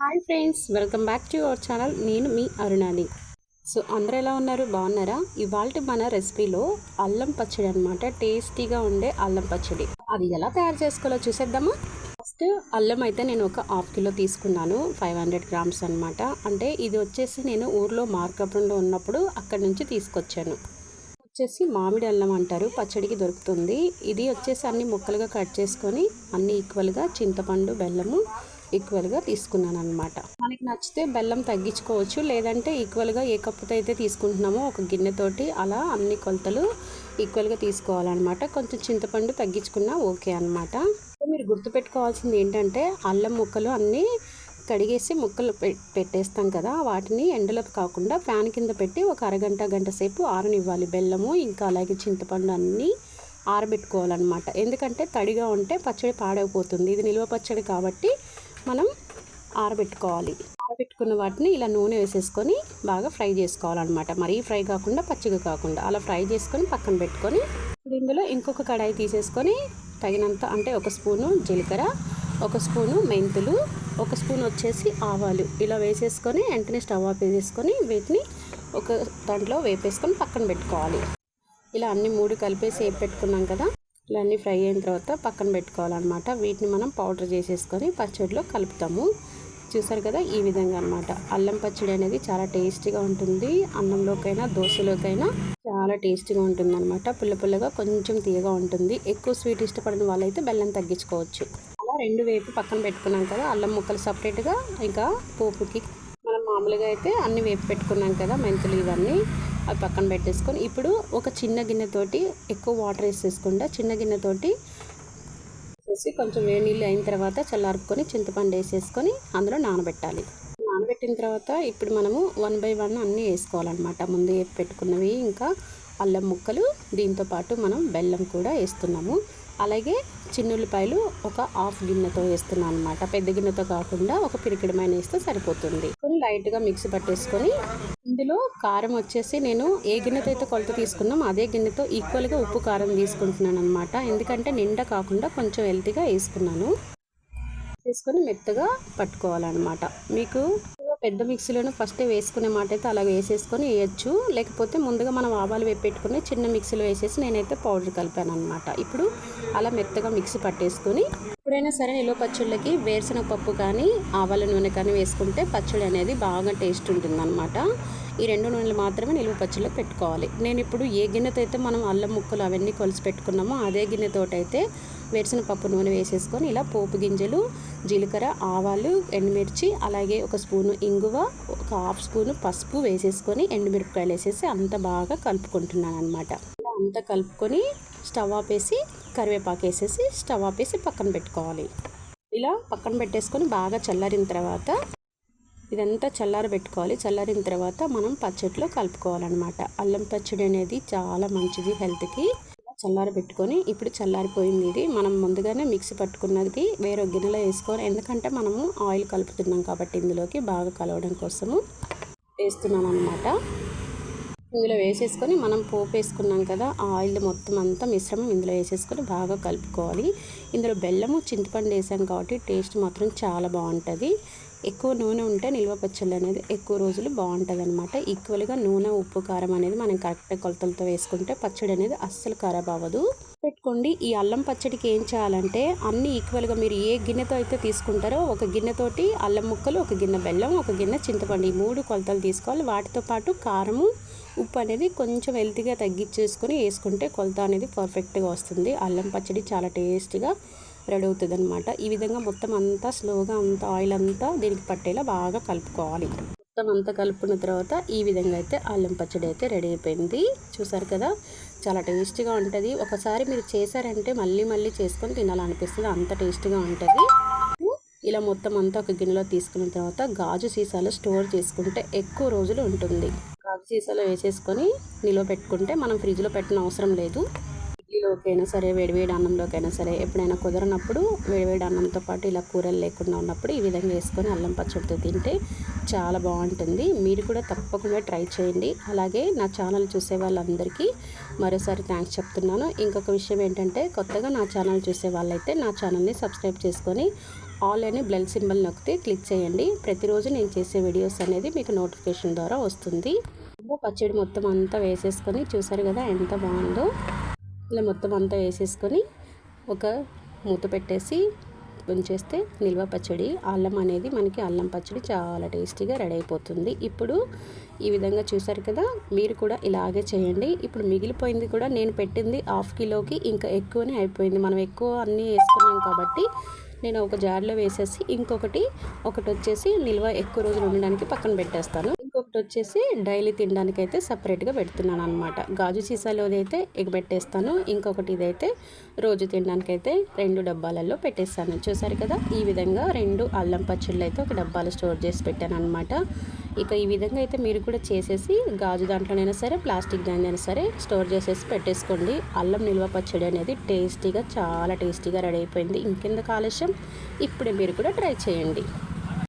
Hi friends welcome back to our channel. నేను మీ అరుణాని so అందరూ ఎలా ఉన్నారు? బాగున్నారా? ఇవాళ మన రెసిపీలో అల్లం పచ్చడి అనమాట టేస్టీగా ఉండే అల్లం పచ్చడి. అది ఎలా తయారు చేసుకోవాలో చూసేద్దామా? ఫస్ట్ అల్లం అయితే నేను ఒక హాఫ్ కిలో తీసుకున్నాను. ఫైవ్ హండ్రెడ్ గ్రామ్స్ అనమాట అంటే ఇది వచ్చేసి నేను ఊర్లో మార్కపురంలో ఉన్నప్పుడు అక్కడి నుంచి తీసుకొచ్చాను. వచ్చేసి మామిడి అల్లం అంటారు. పచ్చడికి దొరుకుతుంది. ఇది వచ్చేసి అన్ని ముక్కలుగా కట్ చేసుకొని అన్ని ఈక్వల్గా చింతపండు బెల్లము ఈక్వల్గా తీసుకున్నాను అనమాట మనకి నచ్చితే బెల్లం తగ్గించుకోవచ్చు లేదంటే ఈక్వల్గా ఏ కప్పుతో అయితే తీసుకుంటున్నామో ఒక గిన్నెతోటి అలా అన్ని కొలతలు ఈక్వల్గా తీసుకోవాలన్నమాట. కొంచెం చింతపండు తగ్గించుకున్నా ఓకే అనమాట మీరు గుర్తుపెట్టుకోవాల్సింది ఏంటంటే అల్లం ముక్కలు అన్నీ కడిగేసి ముక్కలు పెట్టేస్తాం కదా వాటిని ఎండలో కాకుండా ఫ్యాన్ కింద పెట్టి ఒక అరగంట గంట సేపు ఆరనివ్వాలి బెల్లము ఇంకా అలాగే చింతపండు అన్నీ ఆరబెట్టుకోవాలన్నమాట. ఎందుకంటే తడిగా ఉంటే పచ్చడి పాడైపోతుంది. ఇది నిల్వ పచ్చడి కాబట్టి మనం ఆరబెట్టుకోవాలి. ఆరబెట్టుకున్న వాటిని ఇలా నూనె వేసేసుకొని బాగా ఫ్రై చేసుకోవాలన్నమాట. మరీ ఫ్రై కాకుండా పచ్చిగా కాకుండా. అలా ఫ్రై చేసుకొని పక్కన పెట్టుకొని ఇప్పుడు ఇందులో ఇంకొక కడాయి తీసేసుకొని తగినంత అంటే ఒక స్పూను జీలకర్ర ఒక స్పూను మెంతులు ఒక స్పూన్ వచ్చేసి ఆవాలు. ఇలా వేసేసుకొని వెంటనే స్టవ్ ఆఫ్ వేసేసుకొని వీటిని ఒక దాంట్లో వేపేసుకొని పక్కన పెట్టుకోవాలి. ఇలా అన్ని మూడు కలిపేసి వేపు పెట్టుకున్నాం కదా. ఇలా అన్నీ ఫ్రై అయిన తర్వాత పక్కన పెట్టుకోవాలన్నమాట. వీటిని మనం పౌడర్ చేసేసుకొని పచ్చడిలో కలుపుతాము. చూసారు కదా ఈ విధంగా అనమాట అల్లం పచ్చడి అనేది చాలా టేస్టీగా ఉంటుంది. అన్నంలోకైనా దోశలోకైనా చాలా టేస్టీగా ఉంటుంది అనమాట పుల్ల పుల్లగా కొంచెం తీయగా ఉంటుంది. ఎక్కువ స్వీట్ ఇష్టపడిన వాళ్ళైతే బెల్లం తగ్గించుకోవచ్చు. అలా రెండు వేపు పక్కన పెట్టుకున్నాం కదా అల్లం ముక్కలు సపరేట్గా ఇంకా పోపుకి. మనం మామూలుగా అయితే అన్ని వేపు పెట్టుకున్నాం కదా మెంతులు ఇవన్నీ. అవి పక్కన పెట్టేసుకొని ఇప్పుడు ఒక చిన్న గిన్నెతోటి ఎక్కువ వాటర్ వేసేసుకుండా చిన్న గిన్నెతోటి వేసేసి కొంచెం వేడి నీళ్ళు అయిన తర్వాత చల్లారుకొని చింతపండు వేసేసుకొని అందులో నానబెట్టాలి. నానబెట్టిన తర్వాత ఇప్పుడు మనము వన్ బై వన్ అన్నీ వేసుకోవాలన్నమాట. ముందు పెట్టుకున్నవి ఇంకా అల్లం ముక్కలు దీంతో పాటు మనం బెల్లం కూడా వేస్తున్నాము. అలాగే చిన్నుల్లిపాయలు ఒక హాఫ్ గిన్నెతో వేస్తున్నాను అనమాట పెద్ద గిన్నెతో కాకుండా ఒక పిరికిడమైన వేస్తే సరిపోతుంది. లైట్గా మిక్సీ పట్టేసుకొని ఇందులో కారం వచ్చేసి నేను ఏ గిన్నెతో అయితే కొలత తీసుకున్నాం అదే గిన్నెతో ఈక్వల్గా ఉప్పు కారం తీసుకుంటున్నాను అనమాట ఎందుకంటే నిండా కాకుండా కొంచెం హెల్తీగా వేసుకున్నాను. వేసుకొని మెత్తగా పట్టుకోవాలన్నమాట. మీకు పెద్ద మిక్సీలోనే ఫస్ట్ వేసుకునే మాట అయితే అలా వేసేసుకొని వేయచ్చు. లేకపోతే ముందుగా మనం ఆవాలు వేపెట్టుకుని చిన్న మిక్సీలో వేసేసి నేనైతే పౌడర్ కలిపాను అనమాట ఇప్పుడు అలా మెత్తగా మిక్సీ పట్టేసుకొని ఎప్పుడైనా సరే నిలువ పచ్చళ్ళకి వేరుశనగ పప్పు కానీ ఆవాల నూనె కానీ వేసుకుంటే పచ్చడి అనేది బాగా టేస్ట్ ఉంటుందన్నమాట. ఈ రెండు నూనెలు మాత్రమే నిలువ పచ్చళ్ళు పెట్టుకోవాలి. నేను ఇప్పుడు ఏ గిన్నెతో అయితే మనం అల్లం ముక్కలు అవన్నీ కొలిసి పెట్టుకున్నామో అదే గిన్నెతోటైతే వేరుసిన పప్పు నూనె వేసేసుకొని ఇలా పోపు గింజలు జీలకర్ర ఆవాలు ఎండుమిర్చి అలాగే ఒక స్పూను ఇంగువ ఒక హాఫ్ స్పూను పసుపు వేసేసుకొని ఎండుమిరపకాయలు వేసేసి అంత బాగా కలుపుకుంటున్నాను అనమాట అంతా కలుపుకొని స్టవ్ ఆపేసి కరివేపాకు వేసేసి స్టవ్ ఆపేసి పక్కన పెట్టుకోవాలి. ఇలా పక్కన పెట్టేసుకొని బాగా చల్లారిన తర్వాత ఇదంతా చల్లారి పెట్టుకోవాలి. చల్లారిన తర్వాత మనం పచ్చడిలో కలుపుకోవాలన్నమాట. అల్లం పచ్చడి అనేది చాలా మంచిది హెల్త్కి. చల్లారి పెట్టుకొని ఇప్పుడు చల్లారిపోయింది ఇది. మనం ముందుగానే మిక్సీ పట్టుకున్నది వేరే గిన్నెలో వేసుకొని ఎందుకంటే మనము ఆయిల్ కలుపుతున్నాం కాబట్టి ఇందులోకి బాగా కలవడం కోసము వేస్తున్నాను అనమాట ఇందులో వేసేసుకొని మనం పోపు వేసుకున్నాం కదా ఆయిల్ మొత్తం అంతా మిశ్రమం ఇందులో వేసేసుకొని బాగా కలుపుకోవాలి. ఇందులో బెల్లము చింతపండు వేసాం కాబట్టి టేస్ట్ మాత్రం చాలా బాగుంటుంది. ఎక్కువ నూనె ఉంటే నిల్వ పచ్చళ్ళు అనేది ఎక్కువ రోజులు బాగుంటుంది అనమాట ఈక్వల్గా నూనె ఉప్పు కారం అనేది మనం కరెక్ట్ కొలతలతో వేసుకుంటే పచ్చడి అనేది అస్సలు ఖరాబ్ అవ్వదు. పెట్టుకోండి. ఈ అల్లం పచ్చడికి ఏం చేయాలంటే అన్ని ఈక్వల్గా మీరు ఏ గిన్నెతో అయితే తీసుకుంటారో ఒక గిన్నెతోటి అల్లం ముక్కలు ఒక గిన్నె బెల్లం ఒక గిన్నె చింతపండు ఈ మూడు కొలతలు తీసుకోవాలి. వాటితో పాటు కారము ఉప్పు అనేది కొంచెం హెల్తీగా తగ్గించేసుకొని వేసుకుంటే కొలత అనేది పర్ఫెక్ట్గా వస్తుంది. అల్లం పచ్చడి చాలా టేస్ట్గా రెడీ అవుతుంది అనమాట ఈ విధంగా మొత్తం అంతా స్లోగా అంతా ఆయిల్ అంతా దీనికి పట్టేలా బాగా కలుపుకోవాలి. మొత్తం అంతా కలుపుకున్న తర్వాత ఈ విధంగా అయితే అల్లం పచ్చడి అయితే రెడీ అయిపోయింది. చూసారు కదా? చాలా టేస్టీగా ఉంటుంది. ఒకసారి మీరు చేశారంటే మళ్ళీ మళ్ళీ చేసుకొని తినాలనిపిస్తుంది. అంత టేస్టీగా ఉంటుంది. ఇలా మొత్తం అంతా ఒక గిన్నెలో తీసుకున్న తర్వాత గాజు సీసాలో స్టోర్ చేసుకుంటే ఎక్కువ రోజులు ఉంటుంది. గాజు సీసాలో వేసేసుకొని నిల్వ పెట్టుకుంటే మనం ఫ్రిడ్జ్లో పెట్టిన అవసరం లేదు. ఇడ్లీలోకైనా సరే వేడివేడి అన్నంలోకైనా సరే ఎప్పుడైనా కుదరనప్పుడు వేడివేడి అన్నంతో పాటు ఇలా కూరలు లేకుండా ఉన్నప్పుడు ఈ విధంగా వేసుకొని అల్లం పచ్చడితో తింటే చాలా బాగుంటుంది. మీరు కూడా తప్పకుండా ట్రై చేయండి. అలాగే నా ఛానల్ చూసే వాళ్ళందరికీ మరోసారి థ్యాంక్స్ చెప్తున్నాను. ఇంకొక విషయం ఏంటంటే కొత్తగా నా ఛానల్ చూసే వాళ్ళైతే నా ఛానల్ని సబ్స్క్రైబ్ చేసుకొని ఆల్ అని బ్లడ్ సింబల్ నొక్కితే క్లిక్ చేయండి. ప్రతిరోజు నేను చేసే వీడియోస్ అనేది మీకు నోటిఫికేషన్ ద్వారా వస్తుంది. పచ్చడి మొత్తం అంతా వేసేసుకొని చూసారు కదా ఎంత బాగుందో. ఇలా మొత్తం అంతా వేసేసుకొని ఒక మూత పెట్టేసి ఉంచేస్తే నిల్వ పచ్చడి అల్లం అనేది మనకి అల్లం పచ్చడి చాలా టేస్టీగా రెడీ అయిపోతుంది. ఇప్పుడు ఈ విధంగా చూసారు కదా మీరు కూడా ఇలాగే చేయండి. ఇప్పుడు మిగిలిపోయింది కూడా నేను పెట్టింది హాఫ్ కిలోకి ఇంకా ఎక్కువనే అయిపోయింది. మనం ఎక్కువ అన్నీ వేసుకున్నాం కాబట్టి నేను ఒక జార్లో వేసేసి ఇంకొకటి ఒకటి వచ్చేసి నిల్వ ఎక్కువ రోజులు ఉండడానికి పక్కన పెట్టేస్తాను. ఒకటి వచ్చేసి డైలీ తినడానికి అయితే సపరేట్గా పెడుతున్నాను అనమాట గాజు సీసాలోదైతే అయితే ఇంకొకటి ఇదైతే రోజు తినడానికి అయితే రెండు డబ్బాలలో పెట్టేస్తాను. చూసారు కదా ఈ విధంగా రెండు అల్లం పచ్చళ్ళు అయితే ఒక డబ్బాలో స్టోర్ చేసి పెట్టాను అనమాట ఇక ఈ విధంగా అయితే మీరు కూడా చేసేసి గాజు దాంట్లోనైనా సరే ప్లాస్టిక్ దానికైనా సరే స్టోర్ చేసేసి పెట్టేసుకోండి. అల్లం నిల్వ పచ్చడి అనేది టేస్టీగా చాలా టేస్టీగా రెడీ అయిపోయింది. ఇంకెందుకు ఆలస్యం ఇప్పుడే మీరు కూడా ట్రై చేయండి.